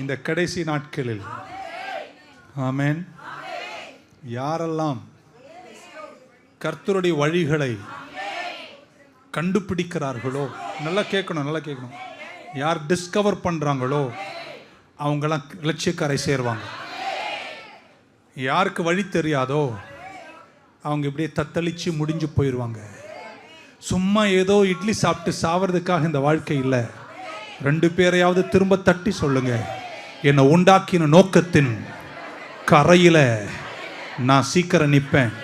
இந்த கடைசி நாட்களில். ஆமேன். யாரெல்லாம் கர்த்தருடைய வழிகளை கண்டுபிடிக்கிறார்களோ நல்லா கேட்கணும் நல்லா கேட்கணும். யார் டிஸ்கவர் பண்ணுறாங்களோ அவங்கெல்லாம் லட்சியக்காரை சேருவாங்க. யாருக்கு வழி தெரியாதோ அவங்க இப்படியே தத்தளித்து முடிஞ்சு போயிடுவாங்க சும்மா ஏதோ இட்லி சாப்பிட்டு சாவறதுக்காக இந்த வாழ்க்கை இல்லை. ரெண்டு பேரையாவது திரும்ப தட்டி சொல்லுங்கள் என்னை உண்டாக்கின நோக்கத்தின் கரையில் நான் சீக்கிரம் நிற்பேன்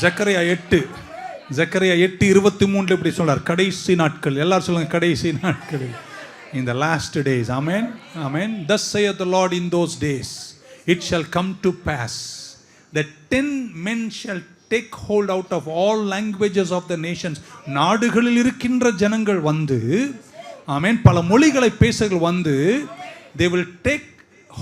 ஜக்கரையா எட்டு ஜக்கரையா எட்டு இருபத்தி மூன்று இப்படி சொல்கிறார் கடைசி நாட்கள் எல்லாரும் சொல்லுங்க கடைசி நாட்கள். இந்த last days amen amen thus saith the lord in those days it shall come to pass the ten men shall take hold out of all languages of the nations நாடுகளில் இருக்கின்ற ஜனங்கள் வந்து ஆமேன் பல மொழிகளை பேசுகள் வந்து they will take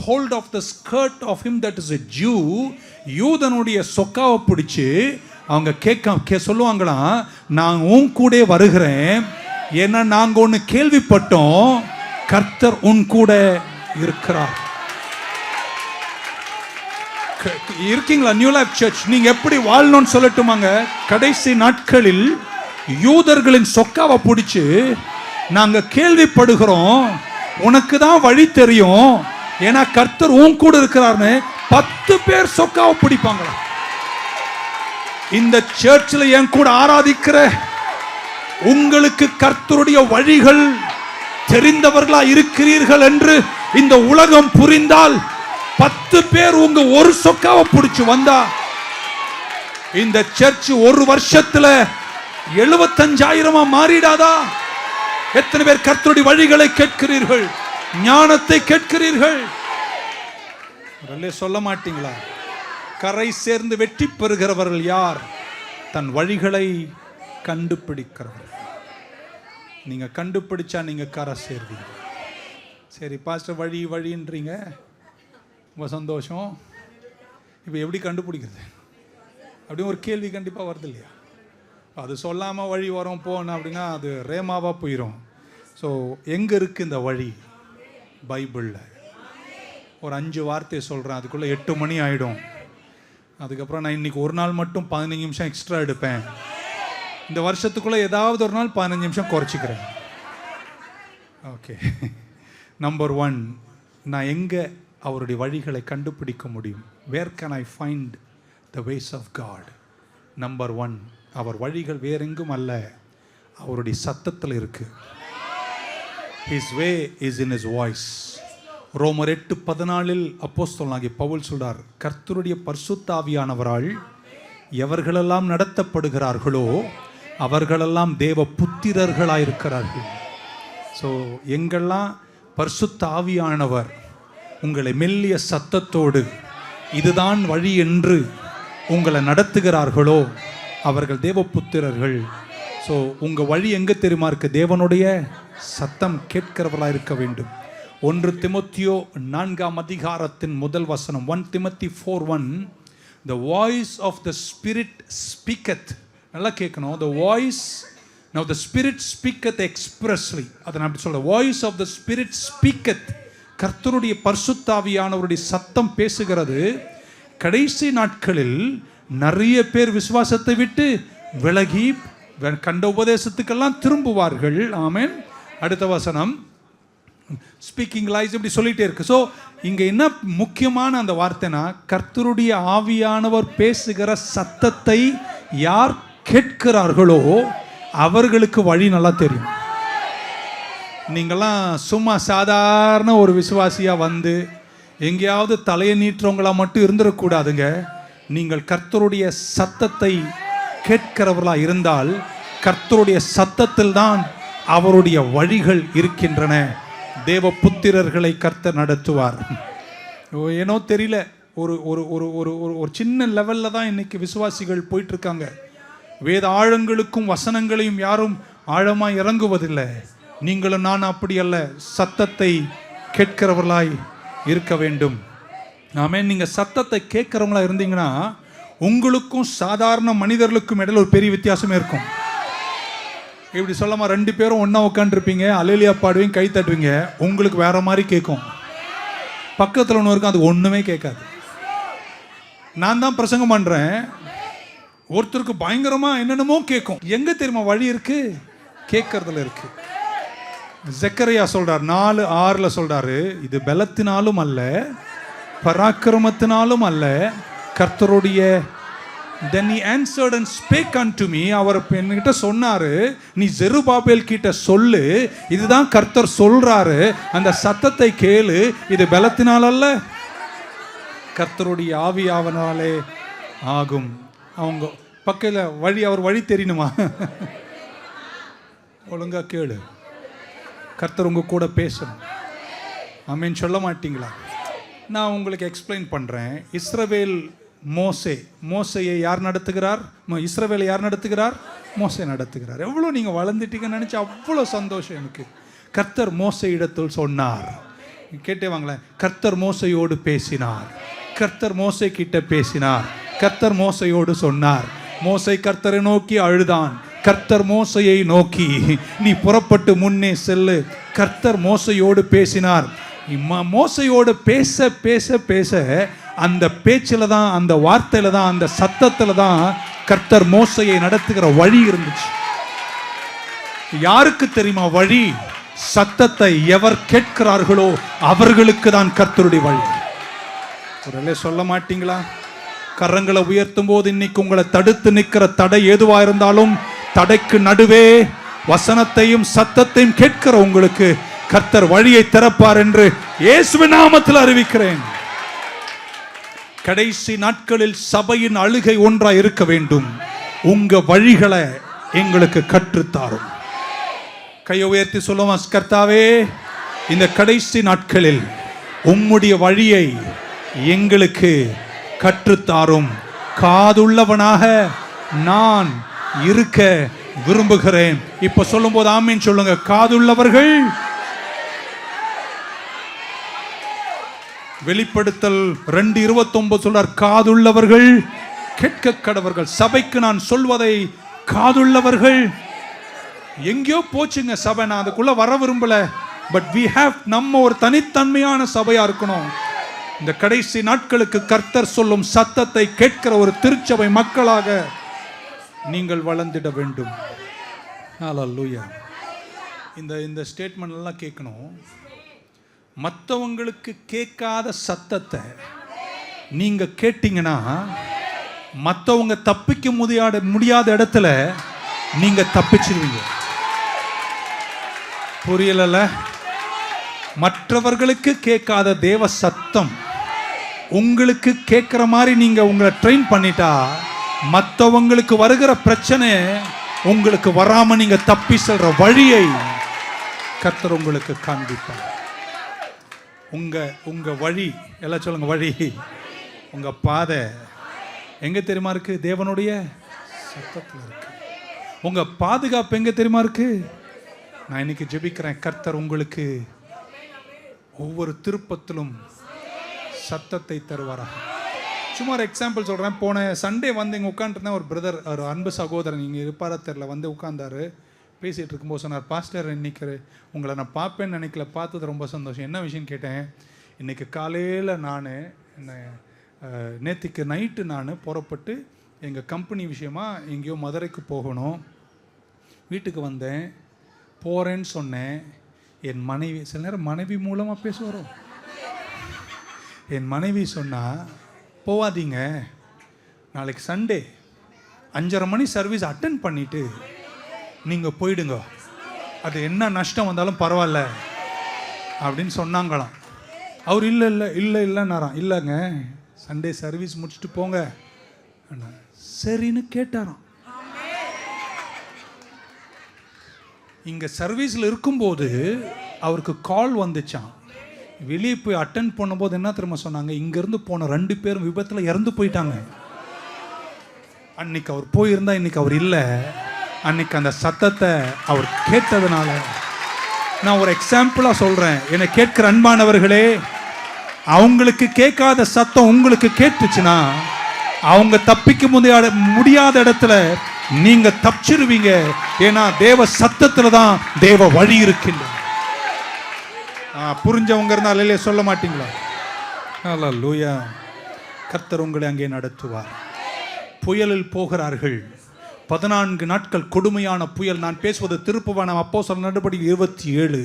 hold of the skirt of him that is a Jew யூதனுடைய சொக்காவை பிடிச்சி அவங்க கேட்க கே சொல்லுவாங்களாம் நான் உன் கூட வருகிறேன். ஏன்னா நாங்கள் ஒன்று கேள்விப்பட்டோம். கர்த்தர் உன் கூட இருக்கிறார். க- இருக்கீங்களா நியூ லைஃப் சர்ச் நீங்க எப்படி வாழணும்னு சொல்லட்டுமாங்க. கடைசி நாட்களில் யூதர்களின் சொக்காவை பிடிச்சி நாங்க கேள்விப்படுகிறோம். உனக்கு தான் வழி தெரியும். ஏன்னா கர்த்தர் உன் கூட இருக்கிறார்னு பத்து பேர் சொக்காவை பிடிப்பாங்களா? இந்த சர்ச்சில் என் கூட ஆராதிக்கிற உங்களுக்கு கர்த்தருடைய வழிகள் தெரிந்தவர்களா இருக்கிறீர்கள் என்று இந்த உலகம் புரிந்தால் பத்து பேர் உங்க ஒரு சொக்காவை பிடிச்சு வந்தா இந்த சர்ச் ஒரு வருஷத்துல எழுபத்தஞ்சாயிரமா மாறிடாதா? எத்தனை பேர் கர்த்தருடைய வழிகளை கேட்கிறீர்கள்? ஞானத்தை கேட்கிறீர்கள்? சொல்ல மாட்டீங்களா? கரை சேர்ந்து வெற்றி பெறுகிறவர்கள் யார்? தன் வழிகளை கண்டுபிடிக்கிறவர்கள் நீங்க கண்டுபிடிச்சா நீங்க கரை சேர்வீங்க. சரி பாஸ்டர் வழி வழின்றீங்க. ரொம்ப சந்தோஷம். இப்போ எப்படி கண்டுபிடிக்கிறது? அப்படின்னு ஒரு கேள்வி கண்டிப்பாக வருது இல்லையா? அது சொல்லாமல் வழி வரும் போன அப்படின்னா அது ரேமாவாக போயிடும் ஸோ எங்கே இருக்குது இந்த வழி? பைபிளில். ஒரு அஞ்சு வார்த்தையை சொல்கிறேன் அதுக்குள்ளே எட்டு மணி ஆகிடும் அதுக்கப்புறம் நான் இன்னைக்கு ஒரு நாள் மட்டும் பதினஞ்சு நிமிஷம் எக்ஸ்ட்ரா எடுப்பேன். இந்த வருஷத்துக்குள்ளே ஏதாவது ஒரு நாள் பதினஞ்சு நிமிஷம் குறைச்சிக்கிறேன். ஓகே நம்பர் ஒன் நான் எங்கே அவருடைய வழிகளை கண்டுபிடிக்க முடியும்? Where can I find the ways of God number one அவர் வழிகள் வேறெங்கும் அல்ல. அவருடைய சத்தத்தில் இருக்கு. His way is in his voice ரோமர் எட்டு பதினாலில் அப்போஸ்தலனாகிய பவுல் சொல்றார் கர்த்தருடைய பர்சுத்தாவியானவரால் எவர்களெல்லாம் நடத்தப்படுகிறார்களோ அவர்களெல்லாம் தேவ புத்திரர்களாயிருக்கிறார்கள் ஸோ எங்கெல்லாம் பர்சுத்த ஆவியானவர் உங்களை மெல்லிய சத்தத்தோடு இதுதான் வழி என்று உங்களை நடத்துகிறார்களோ அவர்கள் தேவபுத்திரர்கள். ஸோ உங்கள் வழி எங்கே தெரியுமா இருக்கு? தேவனுடைய சத்தம் கேட்கிறவர்களாக இருக்க வேண்டும். ஒன்று திமுத்தியோ நான்காம் அதிகாரத்தின் முதல் வசனம். One Timothy four one the voice of the spirit speaketh நல்லா கேட்கணும். The voice now the spirit speaketh expressly அதை நான் அப்படி சொல்ல voice of the spirit speaketh கர்த்தருடைய பர்சுத்தாவியானவருடைய சத்தம் பேசுகிறது. கடைசி நாட்களில் நிறைய பேர் விசுவாசத்தை விட்டு விலகி வெ- கண்ட உபதேசத்துக்கெல்லாம் திரும்புவார்கள். ஆமேன். அடுத்த வசனம். ஸ்பீக்கிங் லைஸ் இப்படி சொல்லிகிட்டே இருக்கு. ஸோ இங்கே என்ன முக்கியமான அந்த வார்த்தைனா கர்த்தருடைய ஆவியானவர் பேசுகிற சத்தத்தை யார் கேட்கிறார்களோ அவர்களுக்கு வழி நல்லா தெரியும். நீங்கள்லாம் சும்மா சாதாரண ஒரு விசுவாசியாக வந்து எங்கேயாவது தலையை நீட்டுறவங்களா மட்டும் இருந்துடக்கூடாதுங்க நீங்கள் கர்த்தருடைய சத்தத்தை கேட்கிறவர்களாக இருந்தால் கர்த்தருடைய சத்தத்தில் தான் அவருடைய வழிகள் இருக்கின்றன. தேவ புத்திரர்களை கர்த்தர் நடத்துவார். ஏனோ தெரியல. ஒரு ஒரு ஒரு ஒரு ஒரு ஒரு சின்ன லெவலில் தான் இன்னைக்கு விசுவாசிகள் போயிட்டுருக்காங்க. வேத ஆழங்களுக்கும் வசனங்களையும் யாரும் ஆழமாக இறங்குவதில்லை. நீங்களும் நான் அப்படி அல்ல. சத்தத்தை கேட்கிறவர்களாய் இருக்க வேண்டும். ஆமே நீங்கள் சத்தத்தை கேட்குறவங்களா இருந்தீங்கன்னா உங்களுக்கும் சாதாரண மனிதர்களுக்கும் இடையில ஒரு பெரிய வித்தியாசமே இருக்கும். இப்படி சொல்லாம ரெண்டு பேரும் ஒன்றா உட்காந்துருப்பீங்க அலேலியா பாடுவீங்க கை தட்டுவீங்க உங்களுக்கு வேற மாதிரி கேட்கும். பக்கத்தில் ஒன்று இருக்கும் அது ஒன்றுமே கேட்காது. நான் தான் பிரசங்கம் பண்ணுறேன் ஒருத்தருக்கு பயங்கரமா என்னென்னமோ கேட்கும். எங்கே தெரியுமா வழி இருக்கு? கேட்கறதுல இருக்குது ஜக்கரையா சொல்கிறார் நாலு ஆறில் சொல்கிறாரு இது பலத்தினாலும் அல்ல பராக்கிரமத்தினாலும் அல்ல கர்த்தருடைய தென் நீ answered and spake unto me அவர் என்கிட்ட சொன்னார் நீ ஜெருபாபேல் கிட்ட சொல்லு இதுதான் கர்த்தர் சொல்கிறாரு அந்த சத்தத்தை கேளு இது பலத்தினால் அல்ல கர்த்தருடைய ஆவியாவனாலே ஆகும். அவங்க பக்கையில் வழி அவர் வழி தெரியணுமா? ஒழுங்கா கேளு. கர்த்தர் உங்கள் கூட பேசணும். ஆமேன்னு சொல்ல மாட்டீங்களா? நான் உங்களுக்கு எக்ஸ்பிளைன் பண்ணுறேன் இஸ்ரவேல் மோசே மோசையை யார் நடத்துகிறார்? மோ- இஸ்ரவேலை யார் நடத்துகிறார்? மோசை நடத்துகிறார். எவ்வளோ நீங்கள் வளர்ந்துட்டீங்கன்னு நினச்சி அவ்வளோ சந்தோஷம் எனக்கு. கர்த்தர் மோசை இடத்தில் சொன்னார். கேட்டே வாங்களேன். கர்த்தர் மோசையோடு பேசினார். கர்த்தர் மோசை கிட்ட பேசினார். கர்த்தர் மோசையோடு சொன்னார். மோசை கர்த்தரை நோக்கி அழுதான். கர்த்தர் மோசையை நோக்கி நீ புறப்பட்டு முன்னே செல்லு. கர்த்தர் மோசையோடு பேசினார். மோசையோடு பேச பேச பேச அந்த பேச்சில் தான் அந்த வார்த்தையில தான் அந்த சத்தத்தில் தான் கர்த்தர் மோசையை நடத்துகிற வழி இருந்துச்சு. யாருக்கு தெரியுமா வழி? சத்தத்தை எவர் கேட்கிறார்களோ அவர்களுக்கு தான் கர்த்தருடைய வழி. ஒரு சொல்ல மாட்டீங்களா? கரங்களை உயர்த்தும் போது இன்னைக்கு உங்களை தடுத்து நிற்கிற தடை எதுவாக இருந்தாலும் தடைக்கு நடுவே வசனத்தையும் சத்தத்தையும் கேட்கிற உங்களுக்கு கர்த்தர் வழியை திறப்பார் என்று இயேசுவின் நாமத்தில் அறிவிக்கிறேன். கடைசி நாட்களில் சபையின் அழுகை ஒன்றா இருக்க வேண்டும். உங்க வழிகளை எங்களுக்கு கற்றுத்தாரும். கையை உயர்த்தி சொல்லுவோம் கர்த்தாவே இந்த கடைசி நாட்களில் உம்முடைய வழியை எங்களுக்கு கற்றுத்தாரும். காதுள்ளவனாக நான் இருக்க விரும்புகிறேன். இப்ப சொல்லும்போது ஆமீன் சொல்லுங்க. காதுள்ளவர்கள் வெளிப்படுத்தல் ரெண்டு இருபத்தொன்பது சொல்றார் காதுள்ளவர்கள் கேட்க கடவர்கள். சபைக்கு நான் சொல்வதை காதுள்ளவர்கள். எங்கேயோ போச்சுங்க சபை நான் அதுக்குள்ள வர விரும்பல. பட் வி ஹேவ் நம்ம ஒரு தனித்தன்மையான சபையா இருக்கணும். இந்த கடைசி நாட்களுக்கு கர்த்தர் சொல்லும் சத்தத்தை கேட்கிற ஒரு திருச்சபை மக்களாக நீங்கள் வளர்ந்திட வேண்டும். ஹalleluya இந்த இந்த ஸ்டேட்மெண்ட் எல்லாம் கேட்கணும். மற்றவங்களுக்கு கேட்காத சத்தத்தை நீங்க கேட்டீங்கன்னா மற்றவங்க தப்பிக்க முடியாத முடியாத இடத்துல நீங்க தப்பிச்சிருவீங்க. புரியலல்ல? மற்றவர்களுக்கு கேட்காத தேவ சத்தம் உங்களுக்கு கேட்குற மாதிரி நீங்க உங்களை ட்ரெயின் பண்ணிட்டா மற்றவங்களுக்கு வருகிற பிரச்சனை உங்களுக்கு வராம நீங்க தப்பி செல்ற வழியை கத்தர் உங்களுக்கு காண்பிப்பார். உங்கள் உங்கள் வழி எல்லாம் சொல்லுங்கள் வழி. உங்கள் பாதை. எங்கே தெரியுமா இருக்கு? தேவனுடைய சத்தத்தில் இருக்கு. உங்கள் பாதுகாப்பு எங்கே தெரியுமா இருக்கு? நான் இன்னைக்கு ஜெபிக்கிறேன் கர்த்தர் உங்களுக்கு ஒவ்வொரு திருப்பத்திலும் சத்தத்தை தருவாராக. சும்மா ஒரு எக்ஸாம்பிள் சொல்கிறேன் போன சண்டே வந்து இங்கே உட்காந்துருந்தேன் ஒரு பிரதர் ஒரு அன்பு சகோதரன் இங்கே இருப்பாரா தெரில வந்து உட்காந்தாரு பேசிகிட்டு இருக்கும்போது சொன்னார் பாஸ்டர் இன்னைக்கு உங்களை நான் பார்ப்பேன்னு நினைக்கல பார்த்தது ரொம்ப சந்தோஷம். என்ன விஷயம்னு கேட்டேன் இன்னைக்கு காலையில் நான் என்ன நேற்றுக்கு நைட்டு நான் புறப்பட்டு எங்கள் கம்பெனி விஷயமா எங்கேயோ மதுரைக்கு போகணும். வீட்டுக்கு வந்தேன் போகிறேன்னு சொன்னேன். என் மனைவி சில நேரம் மனைவி மூலமாக பேச வரும். என் மனைவி சொன்னால் போவாதீங்க. நாளைக்கு சண்டே அஞ்சரை மணி சர்வீஸ் அட்டன் பண்ணிவிட்டு நீங்கள் போயிடுங்க. அது என்ன நஷ்டம் வந்தாலும் பரவாயில்ல. அப்படின்னு சொன்னாங்களாம். அவர் இல்லை இல்லை இல்லை இல்லைன்னாராம். இல்லைங்க. சண்டே சர்வீஸ் முடிச்சுட்டு போங்க. சரின்னு கேட்டாராம். இங்கே சர்வீஸில் இருக்கும்போது அவருக்கு கால் வந்துச்சான் வெளியே போய் அட்டன் பண்ணும்போது என்ன திரும்ப சொன்னாங்க? இங்கேருந்து போன ரெண்டு பேரும் விபத்தில் இறந்து போயிட்டாங்க. அன்னைக்கு அவர் போயிருந்தா இன்னைக்கு அவர் இல்லை. அன்னைக்கு அந்த சத்தத்தை அவர் கேட்டதுனால நான் ஒரு எக்ஸாம்பிளாக சொல்கிறேன் என்னை கேட்கிற அன்பானவர்களே அவங்களுக்கு கேட்காத சத்தம் உங்களுக்கு கேட்டுச்சுன்னா அவங்க தப்பிக்க முடியாத முடியாத இடத்துல நீங்கள் தப்பிச்சிருவீங்க. ஏன்னா தேவ சத்தத்தில் தான் தேவ வழி இருக்கின்ற புரிஞ்சவங்க இருந்தால் இல்லையே சொல்ல மாட்டீங்களா? லூயா கர்த்தர் உங்களை அங்கே நடத்துவார். புயலில் போகிறார்கள். பதினான்கு நாட்கள் கொடுமையான புயல். நான் பேசுவது திருப்புவனம் அப்போ சொல்ல நடபடி இருபத்தி ஏழு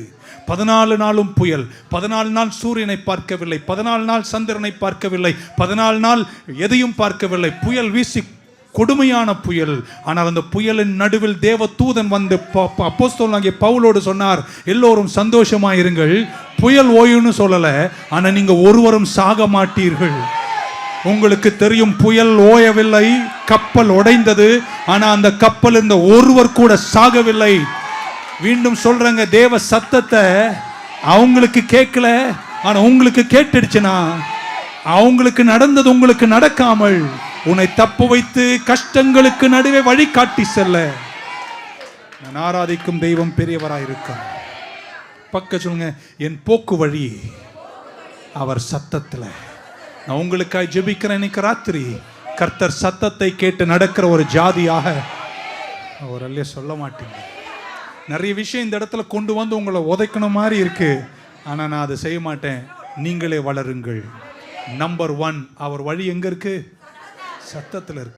பதினாலு நாளும் புயல். பதினாலு நாள் சூரியனை பார்க்கவில்லை. பதினாலு நாள் சந்திரனை பார்க்கவில்லை. பதினாலு நாள் எதையும் பார்க்கவில்லை. புயல் வீசி கொடுமையான புயல். ஆனால் அந்த புயலின் நடுவில் தேவ தூதன் வந்து அப்போஸ்தலனாகிய பவுலோடு சொன்னார் எல்லோரும் சந்தோஷமாயிருங்கள். புயல் ஓயுன்னு சொல்லலை. ஆனால் நீங்கள் ஒருவரும் சாக மாட்டீர்கள் உங்களுக்கு தெரியும் புயல் ஓயவில்லை கப்பல் உடைந்தது ஆனா அந்த கப்பல் இந்த ஒருவர் கூட சாகவில்லை. மீண்டும் சொல்றேங்க தேவ சத்தத்தை அவங்களுக்கு கேட்கல ஆனா உங்களுக்கு கேட்டுடுச்சுன்னா அவங்களுக்கு நடந்தது உங்களுக்கு நடக்காமல் உன்னை தப்பு வைத்து கஷ்டங்களுக்கு நடுவே வழிகாட்டி செல்ல. நான் ஆராதிக்கும் தெய்வம் பெரியவராயிருக்கார் பக்க சொல்லுங்க என் போக்கு வழி அவர் சத்தத்தில். நான் உங்களுக்காக ஜெபிக்கிறேன் இன்னைக்கு ராத்திரி. கர்த்தர் சத்தத்தை கேட்டு நடக்கிற ஒரு ஜாதியாக ஒரு அல்லையே சொல்ல மாட்டீங்க. நிறைய விஷயம் இந்த இடத்துல கொண்டு வந்து உங்களை உதைக்கணும் மாதிரி இருக்கு. ஆனால் நான் அதை செய்ய மாட்டேன். நீங்களே வளருங்கள். நம்பர் ஒன் அவர் வழி எங்க இருக்கு? சத்தத்தில் இருக்கு.